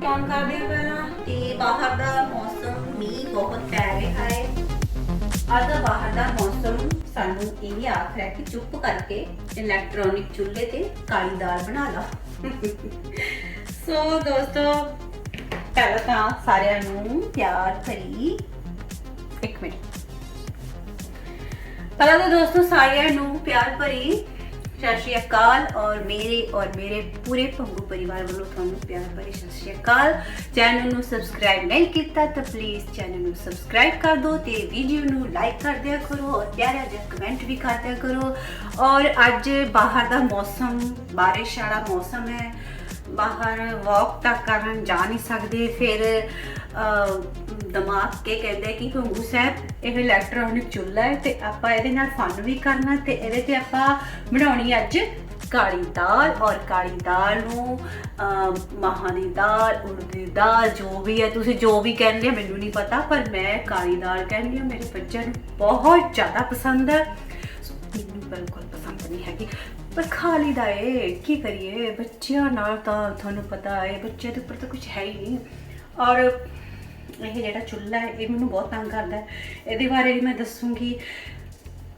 ਕੌਣ ਕਰਦੇ ਆ ਪਹਿਲਾਂ? ਤੇ ਬਾਹਰ ਦਾ ਮੌਸਮ ਮੀਂਹ ਬਹੁਤ ਪੈ ਰਿਹਾ ਹੈ। ਅੱਜ ਦਾ ਬਾਹਰ ਦਾ ਮੌਸਮ ਸਾਨੂੰ ਇਹ ਆਖ ਰਿਹਾ ਕਿ ਚੁੱਪ ਕਰਕੇ ਇਲੈਕਟ੍ਰੋਨਿਕ ਚੁੱਲ੍ਹੇ ਤੇ ਕਾਲੀ ਦਾਲ ਬਣਾ ਲਾ। ਸੋ ਦੋਸਤੋ ਪਹਿਲਾਂ ਤਾਂ ਸਾਰਿਆਂ ਨੂੰ ਪਿਆਰ ਭਰੀ ਇੱਕ ਮਿੰਟ। ਪਹਿਲਾਂ ਤਾਂ ਦੋਸਤੋ ਸਾਰਿਆਂ ਨੂੰ ਪਿਆਰ ਭਰੀ ਸਤਿ ਸ਼੍ਰੀ ਅਕਾਲ ਔਰ ਮੇਰੇ ਔਰ ਮੇਰੇ ਪੂਰੇ ਭੰਗੂ ਪਰਿਵਾਰ ਵੱਲੋਂ ਤੁਹਾਨੂੰ ਪਿਆਰ ਭਰੀ ਸਤਿ ਸ਼੍ਰੀ ਅਕਾਲ। ਚੈਨਲ ਨੂੰ ਸਬਸਕ੍ਰਾਈਬ ਨਹੀਂ ਕੀਤਾ ਤਾਂ ਪਲੀਜ਼ ਚੈਨਲ ਨੂੰ ਸਬਸਕ੍ਰਾਈਬ ਕਰ ਦਿਓ ਤੇ ਵੀਡੀਓ ਨੂੰ ਲਾਈਕ ਕਰ ਦਿਆ ਕਰੋ ਔਰ ਪਿਆਰਾ ਜਿਹਾ ਕਮੈਂਟ ਵੀ ਕਰ ਦਿਆ ਕਰੋ। ਔਰ ਅੱਜ ਬਾਹਰ ਦਾ ਮੌਸਮ, ਬਾਰਿਸ਼ ਵਾਲਾ ਮੌਸਮ ਹੈ। ਬਾਹਰ ਵਾਕ ਤਾਂ ਕਰਨ ਜਾ ਨਹੀਂ ਸਕਦੇ, ਫਿਰ ਦਿਮਾਗ ਕੇ ਕਹਿੰਦੇ ਕਿ ਭੰਗੂ ਸਾਹਿਬ ਇਹ ਇਲੈਕਟ੍ਰੋਨਿਕ ਚੁੱਲ੍ਹਾ ਹੈ ਤੇ ਆਪਾਂ ਇਹਦੇ ਨਾਲ ਫਨ ਵੀ ਕਰਨਾ ਤੇ ਇਹਦੇ ਤੇ ਆਪਾਂ ਬਣਾਉਣੀ ਅੱਜ ਕਾਲੀ ਦਾਲ ਔਰ ਕਾਲੀ ਦਾਲ ਨੂੰ ਅਹ, ਦੀ ਦਾਲ ਉੜਦ ਦਾਲ ਜੋ ਵੀ ਹੈ ਤੁਸੀਂ ਜੋ ਵੀ ਕਹਿੰਦੇ ਹੋ ਮੈਨੂੰ ਨਹੀਂ ਪਤਾ ਪਰ ਮੈਂ ਕਾਲੀ ਦਾਲ ਕਹਿੰਦੀ ਹਾਂ ਮੇਰੇ ਬੱਚਿਆਂ ਨੂੰ ਬਹੁਤ ਜ਼ਿਆਦਾ ਪਸੰਦ ਹੈ। ਮੈਨੂੰ ਬਿਲਕੁਲ ਪਸੰਦ ਨਹੀਂ ਹੈਗੀ। ਪਰ ਖਾਲੀ ਦਾ ਏ ਕੀ ਕਰੀਏ ਬੱਚਿਆਂ ਨਾਲ ਤਾਂ ਤੁਹਾਨੂੰ ਪਤਾ ਹੈ ਬੱਚੇ ਦੇ ਉੱਪਰ ਤਾਂ ਕੁਝ ਹੈ ਹੀ ਨਹੀਂ। ਔਰ ਇਹ ਜਿਹੜਾ ਚੁੱਲ੍ਹਾ ਹੈ, ਇਹ ਮੈਨੂੰ ਬਹੁਤ ਤੰਗ ਕਰਦਾ ਹੈ। ਇਹਦੇ ਬਾਰੇ ਵੀ ਮੈਂ ਦੱਸੂਗੀ।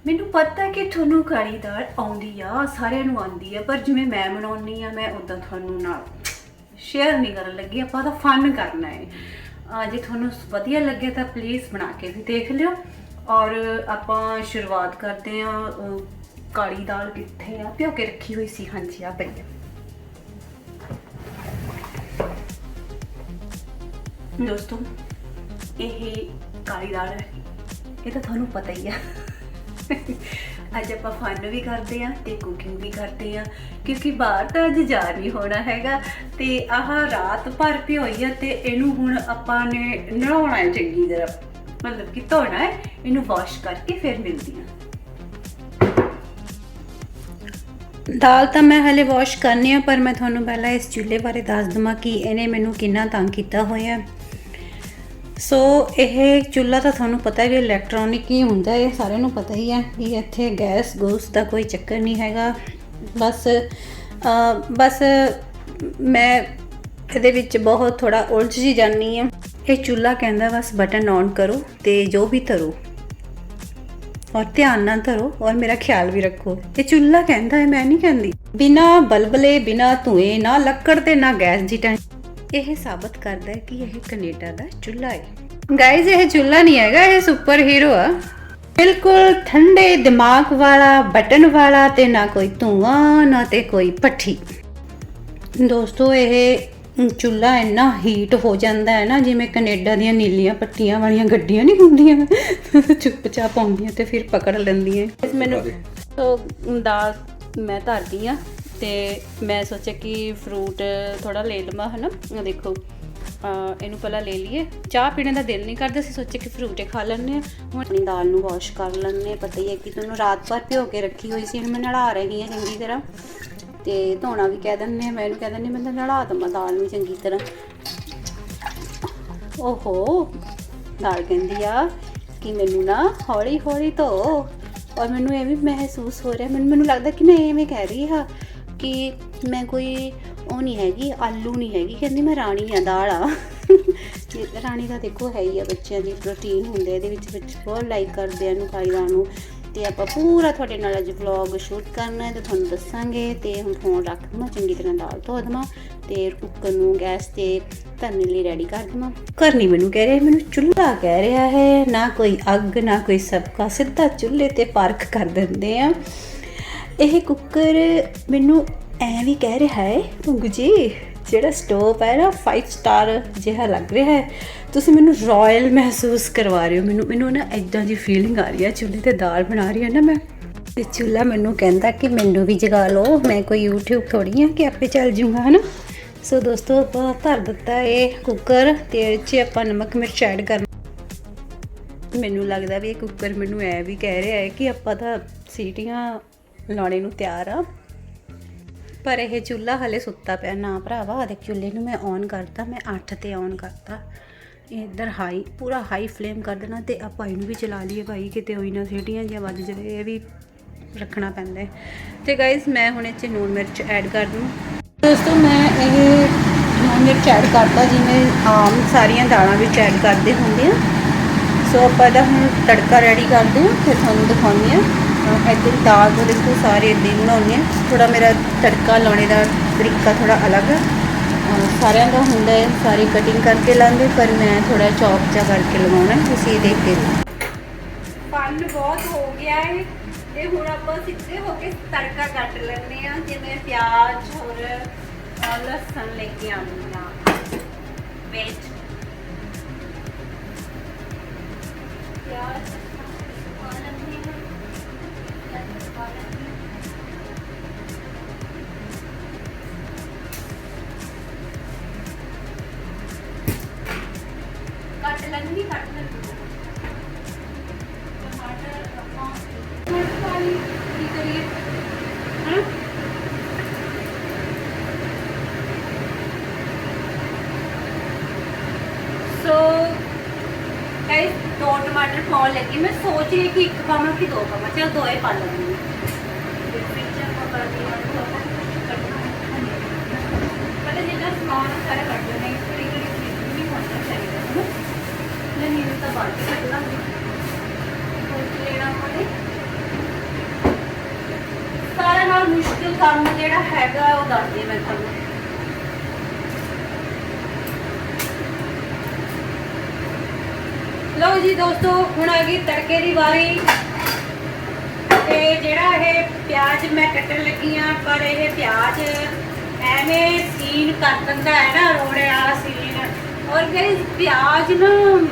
ਮੈਨੂੰ ਪਤਾ ਕਿ ਤੁਹਾਨੂੰ ਕਾਲੀ ਦਾਲ ਆਉਂਦੀ ਆ, ਸਾਰਿਆਂ ਨੂੰ ਆਉਂਦੀ ਆ, ਪਰ ਜਿਵੇਂ ਮੈਂ ਬਣਾਉਣੀ ਆ, ਮੈਂ ਉਦਾਂ ਤੁਹਾਨੂੰ ਨਾਲ ਸ਼ੇਅਰ ਨਹੀਂ ਕਰਨ ਲੱਗੀ। ਆਪਾਂ ਤਾਂ ਫਨ ਕਰਨਾ ਹੈ। ਜੇ ਤੁਹਾਨੂੰ ਵਧੀਆ ਲੱਗੇ ਤਾਂ ਪਲੀਜ਼ ਬਣਾ ਕੇ ਵੀ ਦੇਖ ਲਿਓ। ਔਰ ਆਪਾਂ ਸ਼ੁਰੂਆਤ ਕਰਦੇ ਆ ਕਾਲੀ ਦਾਲ ਕਿੱਥੇ ਆ? ਭਿਓ ਕੇ ਰੱਖੀ ਹੋਈ ਸੀ, ਹਾਂਜੀ, ਆ ਪਈ ਦੋਸਤੋ ਇਹ ਕਾਲੀ ਦਾਲ ਇਹ ਤਾਂ ਤੁਹਾਨੂੰ ਪਤਾ ਹੀ ਆ। ਅੱਜ ਆਪਾਂ ਫਨ ਵੀ ਕਰਦੇ ਆ ਤੇ ਕੁਕਿੰਗ ਵੀ ਕਰਦੇ ਆ, ਕਿਉਂਕਿ ਬਾਹਰ ਤਾਂ ਅੱਜ ਜਾ ਨਹੀਂ ਹੋਣਾ ਹੈਗਾ ਤੇ ਆਹ ਰਾਤ ਭਰ ਭਿਓਈ ਆ ਤੇ ਇਹਨੂੰ ਹੁਣ ਆਪਾਂ ਨੇ ਨਹਾਉਣਾ ਹੈ ਚੰਗੀ ਤਰ੍ਹਾਂ। ਮਤਲਬ ਕਿ ਧੋਣਾ ਹੈ, ਇਹਨੂੰ ਵਾਸ਼ ਕਰਕੇ ਫਿਰ ਮਿਲਦੀ ਆ। ਦਾਲ ਤਾਂ ਮੈਂ ਹਲੇ ਵਾਸ਼ ਕਰਨੀ ਆ, ਪਰ ਮੈਂ ਤੁਹਾਨੂੰ ਪਹਿਲਾਂ ਇਸ ਚੁੱਲ੍ਹੇ ਬਾਰੇ ਦੱਸ ਦਵਾਂ ਕਿ ਇਹਨੇ ਮੈਨੂੰ ਕਿੰਨਾ ਤੰਗ ਕੀਤਾ ਹੋਇਆ। ਸੋ ਇਹ ਚੁੱਲ੍ਹਾ ਤਾਂ ਤੁਹਾਨੂੰ ਪਤਾ ਵੀ ਇਲੈਕਟ੍ਰੋਨਿਕ ਹੀ ਹੁੰਦਾ ਹੈ ਇਹ ਸਾਰਿਆਂ ਨੂੰ ਪਤਾ ਹੀ ਹੈ ਵੀ ਇੱਥੇ ਗੈਸ ਗੂਸ ਦਾ ਕੋਈ ਚੱਕਰ ਨਹੀਂ ਹੈਗਾ। ਬਸ ਬਸ ਮੈਂ ਇਹਦੇ ਵਿੱਚ ਬਹੁਤ ਥੋੜਾ ਉਲਝ ਜੀ ਜਾਨੀ ਆ ਇਹ ਚੁੱਲ੍ਹਾ ਕਹਿੰਦਾ ਬਸ ਬਟਨ ਔਨ ਕਰੋ ਤੇ ਜੋ ਵੀ ਧਰੋ, ਔਰ ਧਿਆਨ ਨਾਲ ਧਰੋ, ਔਰ ਮੇਰਾ ਖਿਆਲ ਵੀ ਰੱਖੋ। ਇਹ ਚੁੱਲ੍ਹਾ ਕਹਿੰਦਾ ਹੈ, ਮੈਂ ਨਹੀਂ ਕਹਿੰਦੀ। ਬਿਨਾ ਬਲਬਲੇ, ਬਿਨਾ ਧੂਏ, ਨਾ ਲੱਕੜ ਤੇ ਨਾ ਗੈਸ ਦੀ ਟੈਂਸ਼ਨ। ਇਹ ਸਾਬਤ ਕਰਦਾ ਹੈ ਕਿ ਇਹ ਕੈਨੇਡਾ ਦਾ ਚੁੱਲ੍ਹਾ ਹੈ। ਗਾਇਜ਼ ਇਹ ਚੁੱਲ੍ਹਾ ਨਹੀਂ ਹੈਗਾ ਇਹ ਸੁਪਰ ਹੀਰੋ ਆ। ਬਿਲਕੁਲ ਠੰਡੇ ਦਿਮਾਗ ਵਾਲਾ ਬਟਨ ਵਾਲਾ ਤੇ ਨਾ ਕੋਈ ਧੂਆਂ ਨਾ ਤੇ ਕੋਈ ਪੱਠੀ ਦੋਸਤੋ ਇਹ ਚੁੱਲ੍ਹਾ ਇੰਨਾ ਹੀਟ ਹੋ ਜਾਂਦਾ ਹੈ ਨਾ ਜਿਵੇਂ ਕੈਨੇਡਾ ਦੀਆਂ ਨੀਲੀਆਂ ਪੱਟੀਆਂ ਵਾਲੀਆਂ ਗੱਡੀਆਂ ਨਹੀਂ ਹੁੰਦੀਆਂ। ਚੁੱਪਚਾਪ ਆਉਂਦੀਆਂ ਤੇ ਫਿਰ ਪਕੜ ਲੈਂਦੀਆਂ। ਮੈਨੂੰ ਤੋ ਦਾਲ ਮੈਂ ਧਰਦੀ ਆ। ਤੇ ਮੈਂ ਸੋਚਿਆ ਕਿ ਫਰੂਟ ਥੋੜਾ ਲੈ ਲਵਾਂ, ਹਨਾ? ਆਹ ਦੇਖੋ ਇਹਨੂੰ ਪਹਿਲਾਂ ਲੈ ਲਈਏ। ਚਾਹ ਪੀਣ ਦਾ ਦਿਲ ਨਹੀਂ ਕਰਦਾ ਸੀ ਸੋਚਿਆ ਕਿ ਫਰੂਟੇ ਖਾ ਲੈਣੇ ਆ ਹੁਣ ਆਪਣੀ ਦਾਲ ਨੂੰ ਵਾਸ਼ ਕਰ ਲੈਣੇ ਆ ਪਤਾ ਹੀ ਹੈ ਕਿ ਤੁਹਾਨੂੰ ਰਾਤ ਭਰ ਭਿਓ ਕੇ ਰੱਖੀ ਹੋਈ ਸੀ, ਹੁਣ ਮੈਂ ਨਲਾ ਰਹੀ ਹਾਂ ਚੰਗੀ ਤਰ੍ਹਾਂ। ਤੇ ਧੋਣਾ ਵੀ ਕਹਿ ਦਿੰਦੇ ਆ ਮੈਂ ਇਹਨੂੰ ਕਹਿ ਦਿੰਦੀ ਮੈਂ ਤਾਂ ਨਲਾ ਦਵਾਂ ਦਾਲ ਨੂੰ ਚੰਗੀ ਤਰ੍ਹਾਂ। ਓਹੋ, ਦਾਲ ਕਹਿੰਦੀ ਆ ਕਿ ਮੈਨੂੰ ਨਾ ਹੌਲੀ ਹੌਲੀ ਧੋ। ਔਰ ਮੈਨੂੰ ਇਹ ਵੀ ਮਹਿਸੂਸ ਹੋ ਰਿਹਾ, ਮੈਨੂੰ ਮੈਨੂੰ ਲੱਗਦਾ ਕਿ ਮੈਂ ਐਵੇਂ ਕਹਿ ਰਹੀ ਹਾਂ ਕਿ ਮੈਂ ਕੋਈ ਉਹ ਨਹੀਂ ਹੈਗੀ, ਆਲੂ ਨਹੀਂ ਹੈਗੀ। ਕਹਿੰਦੀ ਮੈਂ ਰਾਣੀ ਆ, ਦਾਲ ਆ। ਰਾਣੀ ਦਾ ਦੇਖੋ ਹੈ ਹੀ ਆ, ਬੱਚਿਆਂ ਦੀ ਪ੍ਰੋਟੀਨ ਹੁੰਦੇ ਇਹਦੇ ਵਿੱਚ ਬੱਚੇ ਬਹੁਤ ਲਾਈਕ ਕਰਦੇ ਆ ਇਹਨੂੰ ਖਾਈ ਨੂੰ। ਤੇ ਆਪਾਂ ਪੂਰਾ ਤੁਹਾਡੇ ਨਾਲ ਅੱਜ ਵਲੌਗ ਸ਼ੂਟ ਕਰਨਾ ਹੈ, ਤੇ ਤੁਹਾਨੂੰ ਦੱਸਾਂਗੇ। ਤੇ ਹੁਣ ਫੋਨ ਰੱਖ ਦਵਾਂ, ਚੰਗੀ ਤਰ੍ਹਾਂ ਦਾਲ ਧੋ ਦਵਾਂ, ਤੇ ਕੁੱਕਰ ਨੂੰ ਗੈਸ ਤੇ ਧਰਨੇ ਲਈ ਰੈਡੀ ਕਰ ਦਵਾਂ। ਕੁੱਕਰ ਨਹੀਂ ਮੈਨੂੰ ਕਹਿ ਰਿਹਾ ਮੈਨੂੰ ਚੁੱਲ੍ਹਾ ਕਹਿ ਰਿਹਾ ਹੈ। ਨਾ ਕੋਈ ਅੱਗ, ਨਾ ਕੋਈ ਸਬਕਾ, ਸਿੱਧਾ ਚੁੱਲ੍ਹੇ ਤੇ ਪਾਰਕ ਕਰ ਦਿੰਦੇ ਆ। ਇਹ ਕੁੱਕਰ ਮੈਨੂੰ ਐ ਵੀ ਕਹਿ ਰਿਹਾ ਹੈ, ਭੁੰਗੂ ਜੀ, ਜਿਹੜਾ ਸਟੋਵ ਹੈ ਨਾ 5 ਸਟਾਰ ਜਿਹਾ ਲੱਗ ਰਿਹਾ ਹੈ। ਤੁਸੀਂ ਮੈਨੂੰ ਰਾਇਲ ਮਹਿਸੂਸ ਕਰਵਾ ਰਹੇ ਹੋ। ਮੈਨੂੰ ਮੈਨੂੰ ਨਾ ਇਦਾਂ ਦੀ ਫੀਲਿੰਗ ਆ ਰਹੀ ਹੈ, ਚੁੱਲ੍ਹੇ ਤੇ ਦਾਲ ਬਣਾ ਰਹੀ ਹਾਂ ਨਾ ਮੈਂ। ਤੇ ਚੁੱਲ੍ਹਾ ਮੈਨੂੰ ਕਹਿੰਦਾ ਕਿ ਮੈਨੂੰ ਵੀ ਜਗਾ ਲਓ। ਮੈਂ ਕੋਈ YouTube ਥੋੜੀ ਆ ਕਿ ਆਪੇ ਚੱਲ ਜੂਗਾ, ਹਨਾ? ਸੋ ਦੋਸਤੋ, ਆਪਾਂ ਧਰ ਦਿੱਤਾ ਇਹ ਕੁੱਕਰ ਤੇ ਇਹ 'ਚ ਆਪਾਂ ਨਮਕ ਮਿਰਚ ਐਡ ਕਰਨਾ। ਮੈਨੂੰ ਲੱਗਦਾ ਵੀ ਇਹ ਕੁੱਕਰ ਮੈਨੂੰ ਐ ਵੀ ਕਹਿ ਰਿਹਾ ਹੈ ਕਿ ਆਪਾਂ ਤਾਂ ਸੀਟੀਆਂ ਲਾਉਣੇ ਨੂੰ ਤਿਆਰ ਆ। ਪਰ ਇਹ ਚੁੱਲ੍ਹਾ ਹਲੇ ਸੁੱਤਾ ਪਿਆ। ਨਾ ਭਰਾਵਾ ਦੇਖ, ਚੁੱਲ੍ਹੇ ਨੂੰ ਮੈਂ ਔਨ ਕਰਤਾ, ਮੈਂ 8 ਤੇ ਔਨ ਕਰਤਾ। ਇਹ ਇੱਧਰ ਹਾਈ ਪੂਰਾ ਹਾਈ ਫਲੇਮ ਕਰ ਦੇਣਾ ਤੇ ਆਪਾਂ ਇਹਨੂੰ ਵੀ ਚਲਾ ਲਈਏ ਭਾਈ, ਕਿਤੇ ਹੋਈ ਨਾ ਸੀਟੀਆਂ ਜਾਂ ਵੱਜ ਜਾਵੇ, ਇਹ ਵੀ ਰੱਖਣਾ ਪੈਂਦਾ ਹੈ। ਤੇ ਗਾਇਜ਼ ਮੈਂ ਹੁਣ ਇਹ 'ਚ ਨੂਨ ਮਿਰਚ ਐਡ ਕਰ ਦੂੰ। ਦੋਸਤੋ, ਮੈਂ ਇਹ ਨੂਨ ਮਿਰਚ ਐਡ ਕਰਤਾ, ਜਿਵੇਂ ਆਮ ਸਾਰੀਆਂ ਦਾਲਾਂ ਵਿੱਚ ਐਡ ਕਰਦੇ ਹੁੰਦੇ ਆ। ਸੋ ਆਪਾਂ ਇਹਦਾ ਹੁਣ ਤੜਕਾ ਰੈਡੀ ਕਰਦੇ ਹਾਂ ਫਿਰ ਤੁਹਾਨੂੰ ਦਿਖਾਉਂਦੀ ਹਾਂ। ਇੱਧਰ ਦਾਲ ਤੋਂ ਦੇਖੋ ਸਾਰੇ ਇੱਦਾਂ ਹੀ ਬਣਾਉਂਦੇ ਆ ਥੋੜਾ ਮੇਰਾ ਤੜਕਾ ਲਾਉਣੇ ਦਾ ਤਰੀਕਾ ਥੋੜਾ ਅਲੱਗ। ਹੈ ਸਾਰਿਆਂ ਦਾ ਹੁੰਦਾ ਹੈ, ਸਾਰੇ ਕਟਿੰਗ ਕਰਕੇ ਲਾਉਂਦੇ, ਪਰ ਮੈਂ ਥੋੜਾ ਚੌਪ ਚਾ ਕਰਕੇ ਲਵਾਉਣਾ, ਤੁਸੀਂ ਇਹ ਦੇਖ ਕੇ ਪਾਨ ਬਹੁਤ ਹੋ ਗਿਆ ਹੈ। ਤੇ ਹੁਣ ਆਪਾਂ ਸਿੱਧੇ ਹੋ ਕੇ ਤੜਕਾ ਕੱਟ ਲੈਂਦੇ ਆ ਜਿਵੇਂ ਪਿਆਜ਼, ਹੋਰ ਲਸਣ ਲੈ ਕੇ ਆਉਂਦੇ ਆ ਵਿੱਚ ਪਿਆਜ਼। ਪਾਉਣ ਲੱਗੀ, ਮੈਂ ਸੋਚ ਰਹੀ ਕਿ ਇੱਕ ਪਾਵਾਂ ਕਿ ਦੋ ਪਾਵਾਂ, ਚਲ ਦੋ ਪਾ ਲੈਂਦੀ ਚਾਹੀਦਾ ਹੈ ਸਾਰਾ ਨਾਲ ਮੁਸ਼ਕਿਲ ਕੰਮ ਜਿਹੜਾ ਹੈਗਾ, ਉਹ ਦੱਸਦੀ ਮੈਂ ਤੁਹਾਨੂੰ। ਲਓ ਜੀ ਦੋਸਤੋ ਹੁਣ ਆ ਗਈ ਤੜਕੇ ਦੀ ਵਾਰੀ। ਤੇ ਜਿਹੜਾ ਇਹ ਪਿਆਜ਼ ਮੈਂ ਕੱਟਣ ਲੱਗੀ ਆ ਪਰ ਇਹ ਪਿਆਜ਼ ਐਵੇਂ ਸੀਨ ਕਰ ਦਿੰਦਾ ਹੈ ਨਾ ਰੋੜੇ ਵਾਲਾ ਸੀਨ। ਔਰ ਗਾਇਸ ਪਿਆਜ਼ ਨਾ ਅਮ,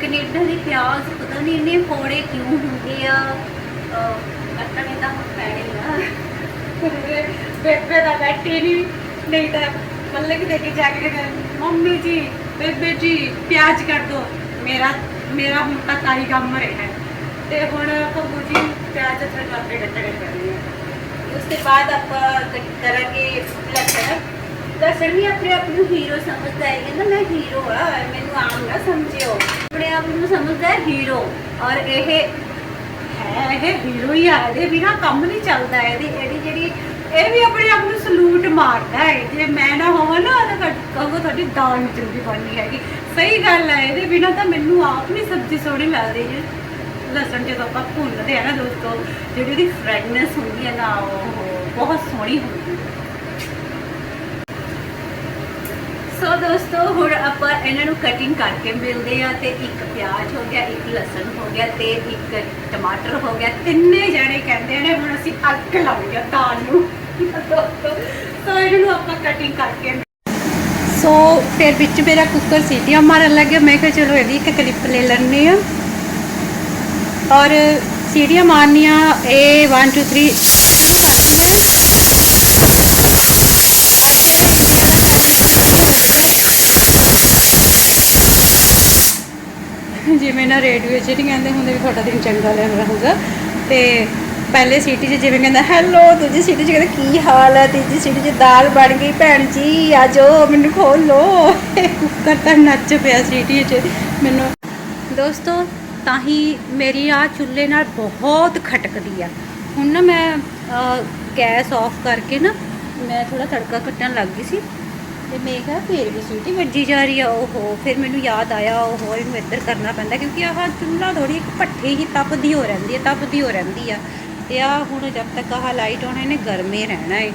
ਕੈਨੇਡਾ ਦੇ ਪਿਆਜ਼ ਪਤਾ ਨਹੀਂ ਇੰਨੇ ਫੋੜੇ ਕਿਉਂ ਹੁੰਦੇ ਆ। ਅਹ, ਕੱਟਣੇ ਤਾਂ ਹੁਣ ਪੈਣੇ ਆ ਬੇਬੇ ਦਾ ਬੈਠੀ ਨਹੀਂ ਨਹੀਂ ਤਾਂ ਮਤਲਬ ਕਿ ਦੇ ਕੇ ਜਾ ਕੇ ਮੰਮੀ ਜੀ ਬੇਬੇ ਜੀ ਪਿਆਜ਼ ਕੱਟ ਦੋ। ਮੇਰਾ ਮੇਰਾ ਹੁਣ ਤੱਕ ਆਹੀ ਕੰਮ ਰਿਹਾ ਤੇ ਹੁਣ ਭੱਬੂ ਜੀ ਪਿਆਜ਼ ਅਸਰ ਕਰਕੇ ਕੱਟਣੇ ਕਰਨੇ ਆ ਉਸ ਤੋਂ ਬਾਅਦ ਆਪਾਂ ਕਰਾਂਗੇ ਲਸਣ ਲਸਣ ਵੀ ਆਪਣੇ ਆਪ ਨੂੰ ਹੀਰੋ ਸਮਝਦਾ ਹੈ। ਕਹਿੰਦਾ ਮੈਂ ਹੀਰੋ ਆ, ਮੈਨੂੰ ਆਮ ਨਾ ਸਮਝਿਓ। ਆਪਣੇ ਆਪ ਨੂੰ ਸਮਝਦਾ ਹੈ ਹੀਰੋ ਔਰ ਇਹ ਹੈ, ਇਹ ਹੀਰੋ ਹੀ ਆ। ਇਹਦੇ ਬਿਨਾ ਕੰਮ ਨਹੀਂ ਚੱਲਦਾ। ਇਹਦੀ ਇਹਦੀ ਜਿਹੜੀ ਇਹ ਵੀ ਆਪਣੇ ਆਪ ਨੂੰ ਸਲੂਟ ਮਾਰਦਾ ਹੈ। ਜੇ ਮੈਂ ਨਾ ਹੋਵਾਂ ਨਾ, ਤਾਂ ਤੁਹਾਡੀ- ਕਹੋ ਤੁਹਾਡੀ ਦਾਲ ਨਹੀਂ ਚੰਗੀ ਬਣਨੀ ਹੈਗੀ। ਸਹੀ ਗੱਲ ਹੈ, ਇਹਦੇ ਬਿਨਾ ਤਾਂ ਮੈਨੂੰ ਆਪ ਨਹੀਂ ਸਬਜ਼ੀ ਸੋਹਣੀ ਲੱਗਦੀ ਹੈ ਲਸਣ ਜਦੋਂ ਆਪਾਂ ਭੁੰਨਦੇ ਆ ਨਾ ਦੋਸਤੋ, ਜਿਹੜੀ ਉਹਦੀ ਫ੍ਰੈਗਨੈਂਸ ਹੁੰਦੀ ਹੈ ਨਾ, ਉਹ ਬਹੁਤ ਸੋਹਣੀ ਹੁੰਦੀ ਸੋ ਦੋਸਤੋ ਹੁਣ ਆਪਾਂ ਇਹਨਾਂ ਨੂੰ ਕਟਿੰਗ ਕਰਕੇ ਮਿਲਦੇ ਆ ਤੇ ਇੱਕ ਪਿਆਜ਼ ਹੋ ਗਿਆ ਇੱਕ ਲਸਣ ਹੋ ਗਿਆ ਤੇ ਇੱਕ ਟਮਾਟਰ ਹੋ ਗਿਆ ਤਿੰਨੇ ਜਣੇ ਕਹਿੰਦੇ ਨੇ ਹੁਣ ਅਸੀਂ ਅੱਗ ਲਾਉਣੀ ਆ ਨੂੰ ਸੋ ਇਹਨਾਂ ਨੂੰ ਆਪਾਂ ਕਟਿੰਗ ਕਰਕੇ ਸੋ ਫਿਰ ਵਿੱਚ ਮੇਰਾ ਕੁੱਕਰ ਸੀਟੀਆਂ ਮਾਰਨ ਲੱਗਿਆ ਮੈਂ ਕਿਹਾ ਚਲੋ ਇਹਦੀ ਇੱਕ ਕਲਿੱਪ ਲੈ ਲੈਂਦੇ ਆ ਔਰ ਸੀਟੀਆਂ ਮਾਰਨੀਆਂ ਇਹ 1 2 3 ਜਿਵੇਂ ਨਾ ਰੇਡੀਓ 'ਚ ਨਹੀਂ ਕਹਿੰਦੇ ਹੁੰਦੇ ਵੀ ਤੁਹਾਡਾ ਦਿਨ ਚੰਗਾ ਲੈ ਰਹੂਗਾ ਤੇ ਪਹਿਲੇ ਸੀਟੀ 'ਚ ਜਿਵੇਂ ਕਹਿੰਦਾ ਹੈਲੋ ਦੂਜੀ ਸੀਟੀ 'ਚ ਕਹਿੰਦਾ, ਕੀ ਹਾਲ ਹੈ? ਤੀਜੀ ਸੀਟੀ 'ਚ ਦਾਲ ਬਣ ਗਈ, ਭੈਣ ਜੀ ਆ ਜਾਓ ਮੈਨੂੰ ਖੋਲ ਲੋ ਕੁੱਕਰ ਤਾਂ ਨੱਚ ਪਿਆ ਸੀਟੀ 'ਚ, ਮੈਨੂੰ। ਦੋਸਤੋ, ਤਾਂ ਹੀ ਮੇਰੀ ਆ ਚੁੱਲ੍ਹੇ ਨਾਲ ਬਹੁਤ ਖਟਕਦੀ ਆ। ਹੁਣ ਨਾ ਮੈਂ ਗੈਸ ਆਫ ਕਰਕੇ ਨਾ, ਮੈਂ ਥੋੜਾ ਤੜਕਾ ਕੱਟਣ ਲੱਗ ਗਈ ਸੀ। ਤੇ ਮੈਂ ਕਿਹਾ ਫੇਰ ਵੀ ਸੂਟੀ ਵੱਜੀ ਜਾ ਰਹੀ ਆ, ਓਹੋ, ਫਿਰ ਮੈਨੂੰ ਯਾਦ ਆਇਆ, ਓਹੋ ਇਹਨੂੰ ਇੱਧਰ ਕਰਨਾ ਪੈਂਦਾ, ਕਿਉਂਕਿ ਆਹ ਚੁੱਲ੍ਹਾ ਥੋੜੀ ਇੱਕ ਭੱਠੀ ਹੀ ਤਪਦੀ ਹੋ ਰਹਿੰਦੀ ਹੈ, ਤਪਦੀ ਹੋ ਰਹਿੰਦੀ ਆ। ਤੇ ਆ ਹੁਣ ਜਦ ਤੱਕ ਆਹ ਲਾਈਟ ਆਉਣਾ ਇਹਨੇ ਗਰਮੇ ਰਹਿਣਾ ਹੈ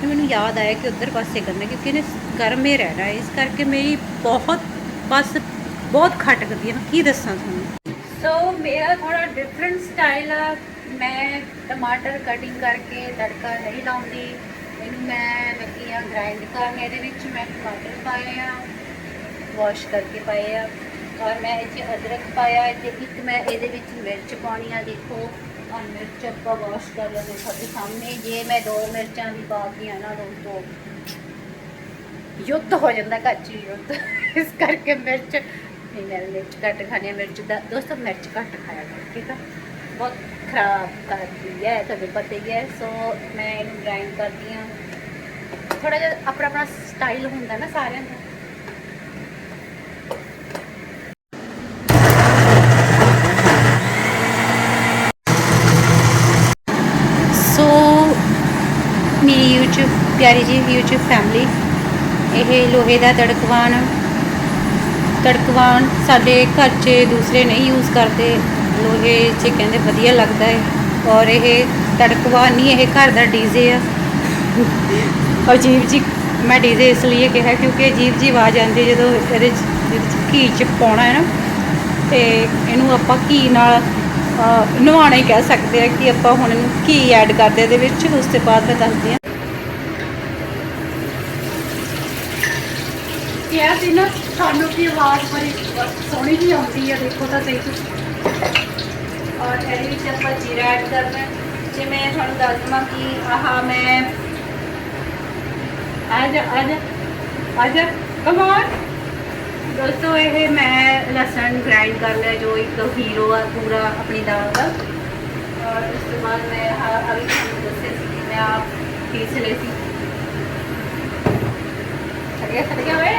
ਤੇ ਮੈਨੂੰ ਯਾਦ ਆਇਆ ਕਿ ਉੱਧਰ ਪਾਸੇ ਕਰਨਾ, ਕਿਉਂਕਿ ਇਹਨੇ ਗਰਮੇ ਰਹਿਣਾ ਹੈ ਇਸ ਕਰਕੇ ਮੇਰੀ ਬਹੁਤ, ਬਸ ਬਹੁਤ ਖਟਕਦੀ ਹੈ ਮੈਂ ਕੀ ਦੱਸਾਂ ਤੁਹਾਨੂੰ। ਸੋ ਮੇਰਾ ਥੋੜਾ ਡਿਫਰੈਂਟ ਸਟਾਈਲ ਆ। ਮੈਂ ਟਮਾਟਰ ਕਟਿੰਗ ਕਰਕੇ ਤੜਕਾ ਨਹੀਂ ਲਾਉਂਦੀ। ਇਹਨੂੰ ਮੈਂ ਲੱਗੀ ਆ ਗ੍ਰਾਈਂਡ ਕਰਨ, ਇਹਦੇ ਵਿੱਚ ਮੈਂ ਟਮਾਟਰ ਪਾਏ ਆ ਵਾਸ਼ ਕਰਕੇ ਪਾਏ ਆ, ਔਰ ਮੈਂ ਇਹ 'ਚ ਅਦਰਕ ਪਾਇਆ, ਤੇ ਇੱਕ ਮੈਂ ਇਹਦੇ ਵਿੱਚ ਮਿਰਚ ਪਾਉਣੀ ਆ, ਦੇਖੋ ਔਰ ਮਿਰਚ ਆਪਾਂ ਵਾਸ਼ ਕਰ ਲੈਂਦੇ ਤੁਹਾਡੇ ਸਾਹਮਣੇ, ਜੇ ਮੈਂ ਦੋ ਮਿਰਚਾਂ ਵੀ ਪਾ ਕੇ ਆ ਨਾ ਦੋਸਤੋ ਯੁੱਧ ਹੋ ਜਾਂਦਾ ਘਰ 'ਚ ਯੁੱਧ ਇਸ ਕਰਕੇ ਮਿਰਚ, ਨਹੀਂ, ਮੈਂ ਮਿਰਚ ਘੱਟ ਖਾਣੀ ਆ, ਮਿਰਚ ਦਾ, ਦੋਸਤੋ ਮਿਰਚ ਘੱਟ ਖਾਇਆ ਕਰੋ, ਠੀਕ ਆ? ਬਹੁਤ ਖਰਾਬ ਕਰਦੀ ਹੈ ਤੁਹਾਨੂੰ ਪਤਾ ਹੀ ਹੈ, ਸੋ ਮੈਂ ਇਹਨੂੰ ਗ੍ਰਾਈਂਡ ਕਰਦੀ ਹਾਂ। ਥੋੜਾ ਜਿਹਾ ਆਪਣਾ ਆਪਣਾ ਸਟਾਈਲ ਹੁੰਦਾ ਨਾ ਸਾਰਿਆਂ ਦਾ। ਸੋ ਮੇਰੀ YouTube, ਪਿਆਰੀ ਜੀ YouTube ਫੈਮਿਲੀ ਇਹ ਲੋਹੇ ਦਾ ਤੜਕਵਾਨ ਤੜਕਵਾਨ ਸਾਡੇ ਘਰ 'ਚ ਦੂਸਰੇ ਨਹੀਂ ਯੂਜ਼ ਕਰਦੇ। ਲੋਹੇ 'ਚ ਕਹਿੰਦੇ ਵਧੀਆ ਲੱਗਦਾ ਹੈ ਔਰ ਇਹ ਤੜਕਵਾਨ ਨਹੀਂ, ਇਹ ਘਰ ਦਾ ਡੀਜ਼ੇ ਆ। ਅਜੀਬ ਜੀ ਮੈਂ ਡੀਜ਼ੇ ਇਸ ਲਈ ਕਿਹਾ ਕਿਉਂਕਿ ਅਜੀਬ ਜੀ ਆਵਾਜ਼ ਆਉਂਦੀ ਜਦੋਂ ਇਹਦੇ 'ਚ ਘੀ ਚ ਪਾਉਣਾ ਹੈ ਨਾ ਤੇ ਇਹਨੂੰ ਆਪਾਂ ਘੀ ਨਾਲ ਅਹ, ਨਵਾਉਣਾ ਹੀ ਕਹਿ ਸਕਦੇ ਆ ਕਿ ਆਪਾਂ ਹੁਣ ਇਹਨੂੰ ਘੀ ਐਡ ਕਰਦੇ ਇਹਦੇ ਵਿੱਚ ਉਸ ਤੋਂ ਬਾਅਦ ਮੈਂ ਦੱਸਦੀ ਹਾਂ। ਕਿਹਾ ਸੀ ਨਾ ਤੁਹਾਨੂੰ ਕੀ ਆਵਾਜ਼ ਬੜੀ ਸੋਹਣੀ ਜੀ ਆਉਂਦੀ ਹੈ ਦੇਖੋ ਤਾਂ ਸਹੀ ਔਰ ਇਹਦੇ ਵਿੱਚ ਆਪਾਂ ਜੀਰਾ ਐਡ ਕਰਨਾ ਜਿਵੇਂ ਤੁਹਾਨੂੰ ਦੱਸ ਦਵਾਂ ਕਿ ਆਹ ਮੈਂ ਅੱਜ ਅੱਜ ਅੱਜ ਕਮਾਨ ਦੋਸਤੋ, ਇਹ ਮੈਂ ਲਸਣ ਗ੍ਰਾਈਂਡ ਕਰ ਲਿਆ, ਜੋ ਇੱਕ ਹੀਰੋ ਆ, ਪੂਰਾ ਆਪਣੀ ਦਾਲ ਦਾ। ਔਰ ਉਸ ਤੋਂ ਬਾਅਦ ਮੈਂ ਅਭੀ ਦੱਸਿਆ ਸੀ ਕਿ ਮੈਂ ਆਪ ਪੀਸ ਲਈ ਸੀ। ਸੜ ਗਿਆ ਸੜ ਗਿਆ ਵੇ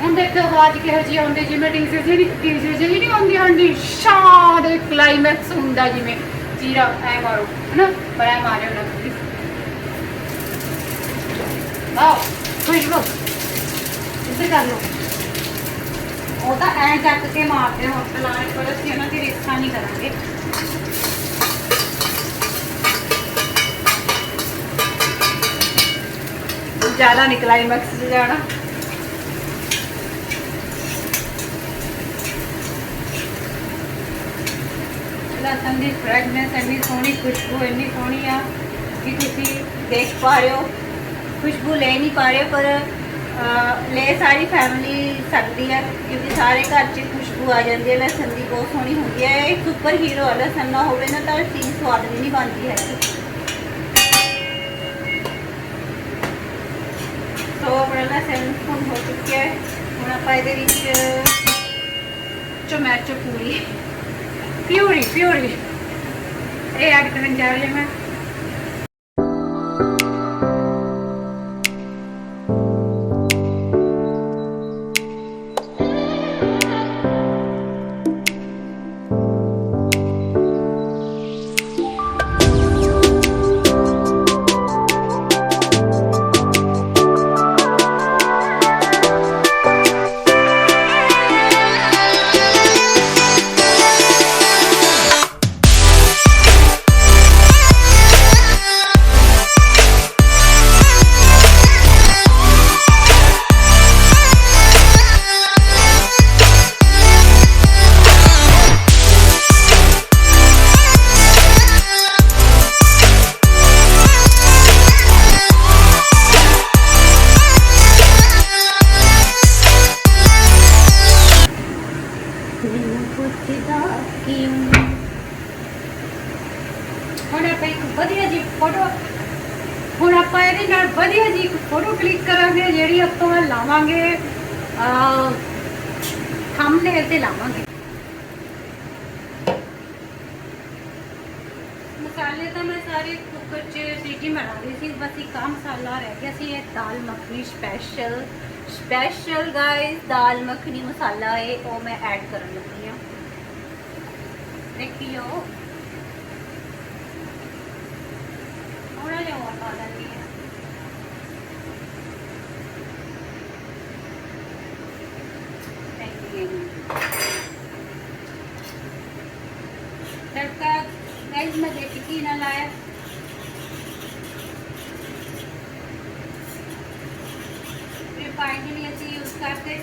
ਹੁਣ ਦੇਖੋ, ਆਵਾਜ਼ ਕਿਹੋ ਜਿਹੀ ਆਉਂਦੀ, ਜਿਵੇਂ ਡੀਜ਼ੇ ਜਿਹੜੀ ਡੀਜ਼ੇ ਜਿਹੀ ਨਹੀਂ ਆਉਂਦੀ ਆਂਦੀ ਸ਼ਾਹ ਦੇ ਕਲਾਈਮੈਕਸ ਹੁੰਦਾ ਜਿਵੇਂ। ਜੀਰਾ ਐ ਮਾਰੋ, ਹਨਾ? ਪਰ ਐ ਮਾਰਿਓ ਨਾ ਤੁਸੀਂ ਵਾਓ ਖੁਸ਼ਬੂ ਇੱਧਰ ਕਰ ਲਓ। ਉਹ ਤਾਂ ਐ ਚੱਕ ਕੇ ਮਾਰਦੇ ਹੁਣ ਚਲਾਣੇ ਪਰ ਅਸੀਂ ਉਹਨਾਂ ਦੀ ਰੇਖਾ ਨਹੀਂ ਕਰਾਂਗੇ। ਜ਼ਿਆਦਾ ਨਹੀਂ ਕਲਾਈਮੈਕਸ 'ਚ ਜਾਣਾ। ਲਸਣ ਦੀ ਫ੍ਰੈਗਨੈਂਸ ਇੰਨੀ ਸੋਹਣੀ ਖੁਸ਼ਬੂ, ਇੰਨੀ ਸੋਹਣੀ ਆ ਕਿ ਤੁਸੀਂ ਦੇਖ ਪਾ ਰਹੇ ਹੋ। ਖੁਸ਼ਬੂ ਲੈ ਨਹੀਂ ਪਾ ਰਹੇ, ਪਰ ਲੈ ਸਾਰੀ ਫੈਮਿਲੀ ਸਕਦੀ ਹੈ ਕਿਉਂਕਿ ਸਾਰੇ ਘਰ 'ਚ ਖੁਸ਼ਬੂ ਆ ਜਾਂਦੀ ਹੈ ਲਸਣ ਦੀ ਬਹੁਤ ਸੋਹਣੀ ਹੁੰਦੀ ਹੈ। ਇਹ ਸੁਪਰ ਹੀਰੋ ਹੈ ਲਸਣ ਨਾ ਹੋਵੇ ਨਾ ਤਾਂ ਚੀਜ਼ ਸਵਾਦ ਵੀ ਨਹੀਂ ਬਣਦੀ ਹੈ। ਸੋ, ਆਪਣਾ ਲਸਣ ਹੁਣ ਹੋ ਚੁੱਕਿਆ ਹੈ। ਹੁਣ ਆਪਾਂ ਇਹਦੇ ਵਿੱਚ ਟੋਮੈਟੋ ਪੂਰੀ ਪਿਊਰੀ ਪਿਊਰੀ ਇਹ ਐਡ ਕਰਨ ਜਾ ਰਹੀ ਹਾਂ ਮਸਾਲੇ ਤਾਂ ਮੈਂ ਸਾਰੇ ਕੁੱਕਰ 'ਚ ਸੀਟੀ ਮਰਾ ਲਈ ਸੀ, ਬਸ ਇੱਕ ਆਹ ਮਸਾਲਾ ਰਹਿ ਗਿਆ ਸੀ, ਇਹ dal makhani special special guys dal makhani masala ਹੈ ਉਹ ਮੈਂ ਐਡ ਕਰਨ ਲੱਗੀ ਹਾਂ। ਦੇਖਿਓ। ਥੋੜਾ ਜਿਹਾ ਹੋਰ ਪਾ ਦਿੰਦੀ रिफाइंड नहीं ਅਸੀਂ यूज करते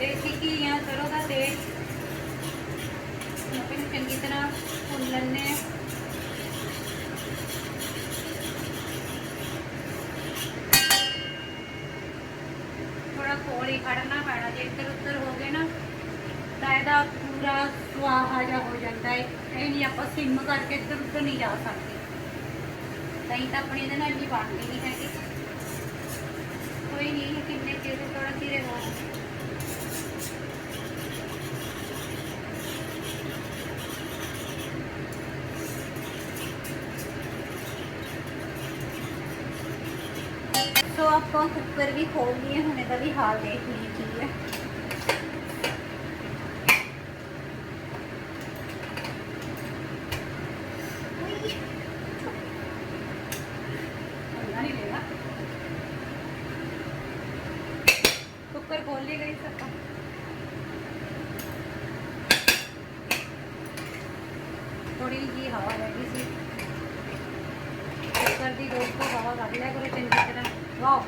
देसी घी ਜਾਂ ਸਰੋਂ ਦਾ ਤੇਲ ਆਪਾਂ ਨੂੰ ਚੰਗੀ ਤਰ੍ਹਾਂ ਭੁੰਨ ਲੈਂਦੇ ਹਾਂ ਥੋੜਾ ਕੋਲ ਹੀ ਖੜਨਾ ਪੈਣਾ ਜੇ ਇੱਧਰ ਉੱਧਰ ਹੋ ਗਏ ਨਾ ਤਾਂ ਇਹਦਾ ਪੂਰਾ ਸੁਆਹਾ ਜਿਹਾ ਹੋ ਜਾਂਦਾ ਹੈ ਇਹ ਨਹੀਂ ਆਪਾਂ ਸਿਮ ਕਰਕੇ ਇੱਧਰ ਉੱਧਰ ਨਹੀਂ ਜਾ ਸਕਦੇ ਨਹੀਂ ਤਾਂ ਆਪਣੀ ਇਹਦੇ ਨਾਲ ਨਹੀਂ ਬਣਦੀ ਨਹੀਂ ਹੈਗੀ ਆਪਾਂ ਕੁੱਕਰ ਵੀ ਖੋਲ ਲਈਏ ਹੁਣ ਇਹਦਾ ਵੀ ਹਾਲ ਦੇਖ ਲਈਏ ਕੀ ਹੈ कुकर खोल ली गई सबका थोड़ी ये हवा लगी सी कुकर की दोस्तों हवा कर लिया करो चंगी तरह ਵਾਓ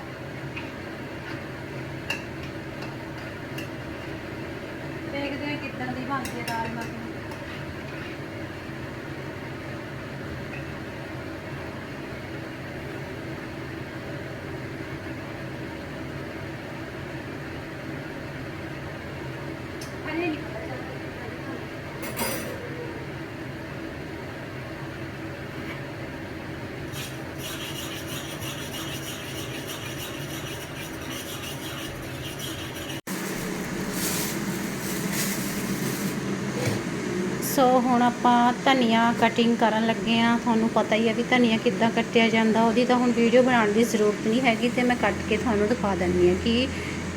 ਦੇਖਦੇ ਹਾਂ ਕਿੱਦਾਂ ਦੀ ਬਣਦੀ ਹੈ ਦਾਲ ਮੱਖਣੀ ਅਰੇ ਨਹੀਂ ਪਤਾ ਚੱਲਦਾ ਸੋ ਹੁਣ ਆਪਾਂ ਧਨੀਆ ਕਟਿੰਗ ਕਰਨ ਲੱਗੇ ਆ ਤੁਹਾਨੂੰ ਪਤਾ ਹੀ ਹੈ ਵੀ ਧਨੀਆ ਕਿੱਦਾਂ ਕੱਟਿਆ ਜਾਂਦਾ। ਉਹਦੀ ਤਾਂ ਹੁਣ ਵੀਡੀਓ ਬਣਾਉਣ ਦੀ ਜ਼ਰੂਰਤ ਨਹੀਂ ਹੈਗੀ ਤੇ ਮੈਂ ਕੱਟ ਕੇ ਤੁਹਾਨੂੰ ਦਿਖਾ ਦਿੰਦੀ ਆ ਕਿ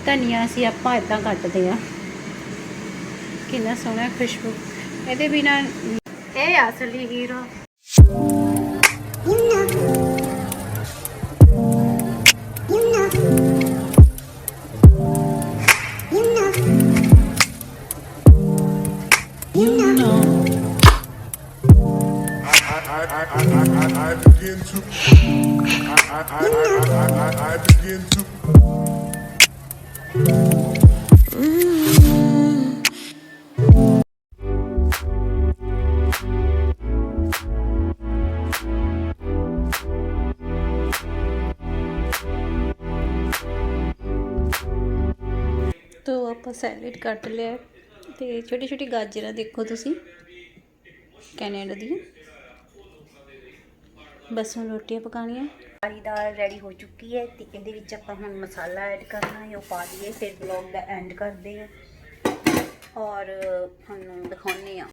ਧਨੀਆ ਅਸੀਂ ਆਪਾਂ ਇਦਾਂ ਕੱਟਦੇ ਆ ਕਿੰਨਾ ਸੋਹਣਾ ਖੁਸ਼ਬੂ। ਇਹਦੇ ਬਿਨਾ ਇਹ ਅਸਲੀ ਹੀਰੋ I, ਤੋਂ ਆਪਾਂ ਸੈਲਡ ਕੱਟ ਲਿਆ ਤੇ ਛੋਟੀ ਛੋਟੀ ਗਾਜਰਾਂ ਦੇਖੋ ਤੁਸੀਂ, ਕੈਨੇਡਾ ਦੀ ਬਸ ਹੁਣ ਰੋਟੀਆਂ ਪਕਾਉਣੀਆਂ। ਸਾਰੀ ਦਾਲ ਰੈਡੀ ਹੋ ਚੁੱਕੀ ਹੈ ਤੇ ਇਹਦੇ ਵਿੱਚ ਆਪਾਂ ਹੁਣ ਮਸਾਲਾ ਐਡ ਕਰਨਾ ਹੈ, ਉਹ ਪਾ ਦਈਏ ਫਿਰ ਵਲੌਗ ਦਾ ਐਂਡ ਕਰਦੇ ਹਾਂ। ਔਰ ਤੁਹਾਨੂੰ ਦਿਖਾਉਂਦੇ ਆ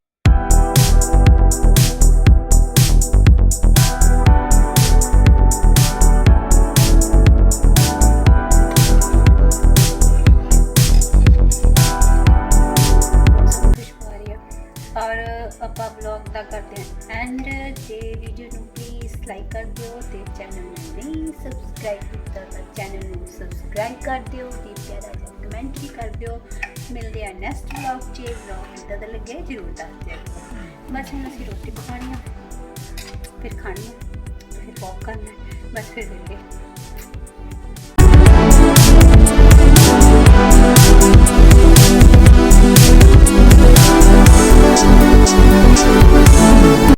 ਔਰ ਆਪਾਂ ਵਲੌਗ ਦਾ ਕਰਦੇ ਹਾਂ ਐਂਡ ਜੇ ਵੀਡੀਓ ਨੂੰ ਪਲੀਜ਼ ਲਾਈਕ ਕਰ ਦਿਓ ਤੇ ਚੈਨਲ ਨੂੰ ਨਹੀਂ ਸਬਸਕ੍ਰਾਈਬ ਕੀਤਾ ਤਾਂ ਚੈਨਲ ਨੂੰ ਸਬਸਕ੍ਰਾਈਬ ਕਰ ਦਿਓ ਤੇ ਪਿਆਰਾ ਜਿਹਾ ਕਮੈਂਟ ਵੀ ਕਰ ਦਿਓ। ਮਿਲਦੇ ਆ ਨੈਕਸਟ ਵਲੌਗ 'ਚ। ਵਲੌਗ ਕਿੱਦਾਂ ਦਾ ਲੱਗਿਆ ਜਰੂਰ ਦੱਸ ਦਿਓ। ਬਸ ਹੁਣ ਅਸੀਂ ਰੋਟੀ ਪਕਾਉਣੀ ਆ, ਫਿਰ ਖਾਣੀ ਆ, ਫਿਰ ਵਾਕ ਕਰਨਾ ਬਸ ਫਿਰ ਮਿਲਦੇ